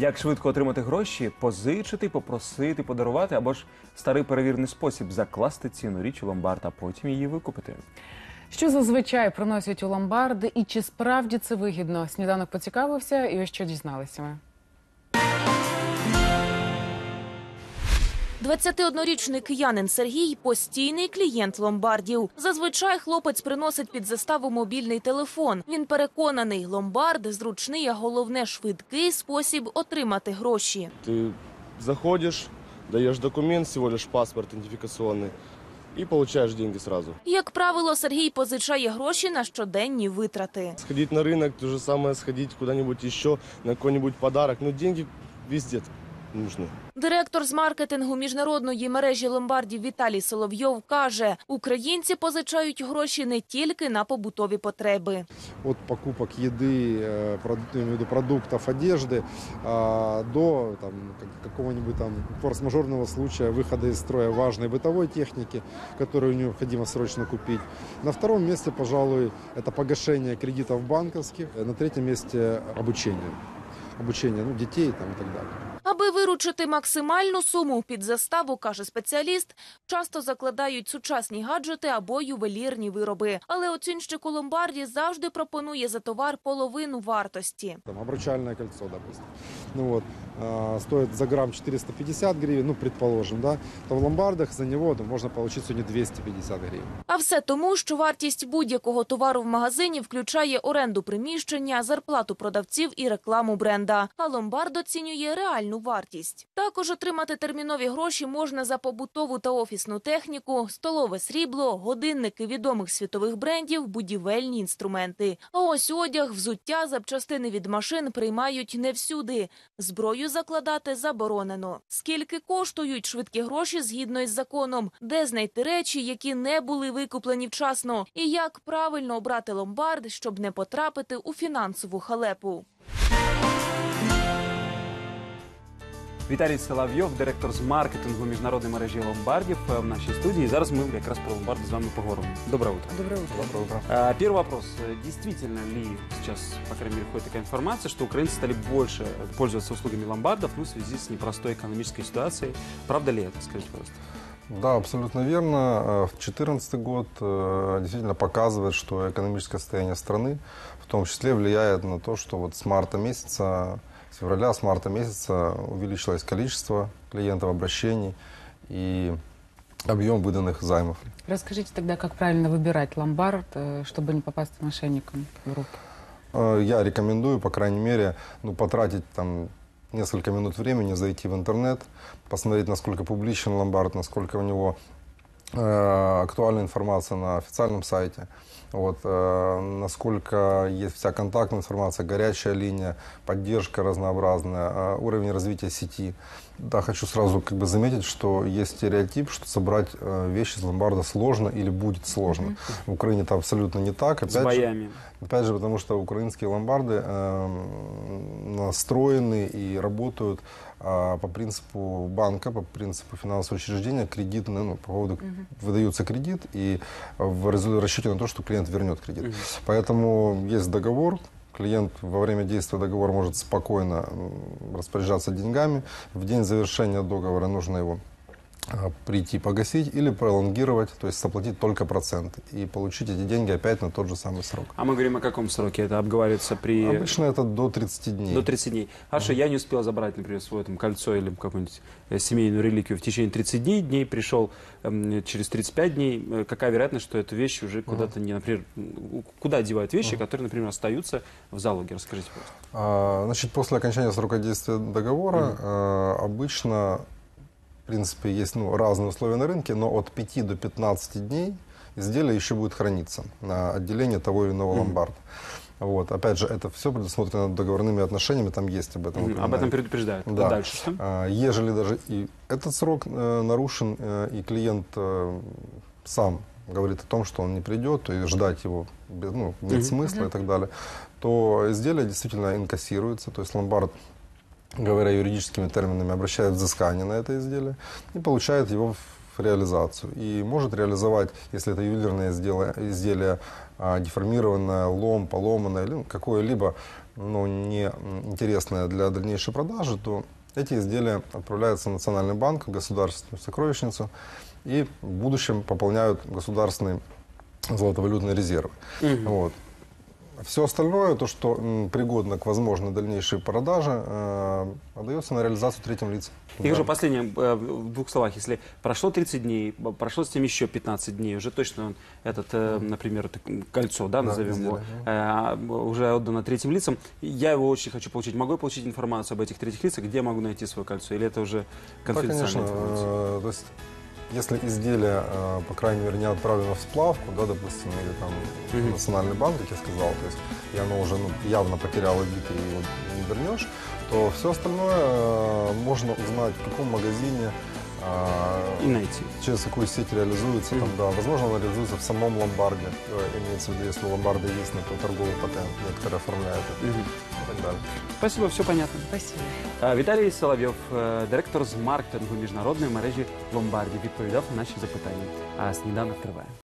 Як швидко отримати гроші, позичити, попросити, подарувати або ж старий перевірений спосіб закласти ціну річ у ломбард, а потім її викупити. Що зазвичай приносять у ломбарди і чи справді це вигідно? Сніданок поцікавився, і ось що дізналися ми. 21-річний киянин Сергій постійний клієнт ломбардів. Зазвичай хлопець приносить під заставу мобільний телефон. Він переконаний, ломбард зручний, а головне швидкий спосіб отримати гроші. Ты заходишь, даешь документ, всего лишь паспорт идентификационный, и получаешь деньги сразу. Як правило, Сергій позичає гроші на щоденні витрати. Сходить на рынок, то же самое сходить куда-нибудь еще, на какой-нибудь подарок. Но деньги везде нужны. Директор з маркетингу міжнародної мережі ломбардів Віталій Соловйов каже: українці позичають гроші не тільки на побутові потреби. от покупок еды, э, прод- я имею в виду продуктов, одежды, а, до там, как- какого-нибудь там форс-мажорного случая выхода из строя важной бытовой техники, которую необходимо срочно купить. На втором месте, пожалуй, это погашение кредитов банковских. Э, На третьем месте обучение. Обучение ну, детей там, и так далее. Аби виручити максимальну суму під заставу, каже спеціаліст, часто закладають сучасні гаджети або ювелірні вироби. Але оцінщик у ломбарді завжди пропонує за товар половину вартості. Там, обручальное кольцо, допустим. Ну вот, а, стоит за грамм 450 гривен, ну, предположим, да, то в ломбардах за него там, можно получить сегодня 250 гривен. А все тому, що вартість будь-якого товару в магазині включає оренду приміщення, зарплату продавців і рекламу бренда. А ломбард оцінює реальну вартість. Також отримати термінові гроші можна за побутову та офісну техніку, столове срібло, годинники відомих світових брендів, будівельні інструменти. А ось одяг, взуття, запчастини від машин приймають не всюди. Зброю закладати заборонено. Скільки коштують швидкі гроші згідно із законом? Де знайти речі, які не були викуплені вчасно? І як правильно обрати ломбард, щоб не потрапити у фінансову халепу? Віталій Соловйов, директор з маркетингу міжнародної мережі ломбардів е, в нашій студії. Зараз ми якраз про ломбарди з вами поговоримо. Доброе утро. Доброе утро. Доброе утро. А, Первый вопрос. Действительно ли сейчас, по крайней мере, ходит такая информация, что украинцы стали больше пользоваться услугами ломбардов ну, в связи с непростой экономической ситуацией? Правда ли это? Скажите, пожалуйста. Да, абсолютно верно. Э, В 2014 год э, действительно показывает, что экономическое состояние страны в том числе влияет на то, что вот с марта месяца, с февраля, с марта месяца увеличилось количество клиентов, обращений и объем выданных займов. Расскажите тогда, как правильно выбирать ломбард, э, чтобы не попасть мошенникам в руки. Э, Я рекомендую, по крайней мере, ну, потратить там несколько минут времени, зайти в интернет, посмотреть, насколько публичен ломбард, насколько у него актуальная информация на официальном сайте, вот, э, насколько есть вся контактная информация, горячая линия, поддержка разнообразная, э, уровень развития сети. Да, хочу сразу как бы заметить, что есть стереотип, что собрать э, вещи из ломбарда сложно или будет сложно. В Украине это абсолютно не так. С Опять же, боями. Опять же, потому что украинские ломбарды э, настроены и работают а, по принципу банка, по принципу финансового учреждения, кредитные, ну, по поводу выдается кредит и в расчете на то, что клиент вернет кредит. Поэтому есть договор, клиент во время действия договора может спокойно распоряжаться деньгами. В день завершения договора нужно его прийти погасить или пролонгировать, то есть заплатить только проценты и получить эти деньги опять на тот же самый срок. А мы говорим о каком сроке? Это обговаривается при... Обычно это до 30 дней. До 30 дней. Хорошо, я не успел забрать, например, свое там, кольцо или какую-нибудь э, семейную реликвию в течение 30 дней, дней пришел эм, через 35 дней. Э, Какая вероятность, что эту вещь уже куда-то не, например, куда девают вещи, которые, например, остаются в залоге? Расскажите, пожалуйста. А, Значит, после окончания срока действия договора э, обычно, принципе, есть ну, разные условия на рынке, но от 5 до 15 дней изделие еще будет храниться на отделении того или иного ломбарда. Вот. Опять же, это все предусмотрено договорными отношениями, там есть об этом. Мгм. Об этом предупреждают. Да. Дальше что? А, Ежели даже и этот срок э, нарушен, э, и клиент э, сам говорит о том, что он не придет, то есть ждать его без- ну, нет смысла и так далее, то изделие действительно инкассируется, то есть ломбард говоря юридическими терминами, обращает взыскание на это изделие и получает его в реализацию. И может реализовать, если это ювелирное изделие, изделие а, деформированное, лом, поломанное, или ну, какое-либо но не интересное для дальнейшей продажи, то эти изделия отправляются в Национальный банк, в государственную сокровищницу и в будущем пополняют государственные золотовалютные резервы. Вот. Все остальное, то, что пригодно к возможной дальнейшей продаже, э, отдается на реализацию третьим лицам. И уже Да. последнее, э, в двух словах, если прошло 30 дней, прошло с ним еще 15 дней, уже точно он, этот, э, например, это кольцо, да, назовем его, изделие, э, уже отдано третьим лицам, я его очень хочу получить. Могу я получить информацию об этих третьих лицах, где я могу найти свое кольцо? Или это уже Да, конфиденциальная конечно. информация? Если изделие, э, по крайней мере, не отправлено в сплавку, да, допустим, или там в Мгм. национальный банк, как я сказал, то есть, и оно уже ну, явно потеряло вид и его не вернешь, то все остальное э, можно узнать, в каком магазине, э, И найти. через какую сеть реализуется, там, Мгм. да, возможно, она реализуется в самом ломбарде, э, имеется в виду, если у ломбарда есть на то торговый патент, некоторые оформляют это Мгм. и так далее. Спасибо, все понятно. Спасибо. Е, Віталій Соловйов, е, директор з маркетингу міжнародної мережі Ломбарді, відповідав на наші запитання. А сніданок триває.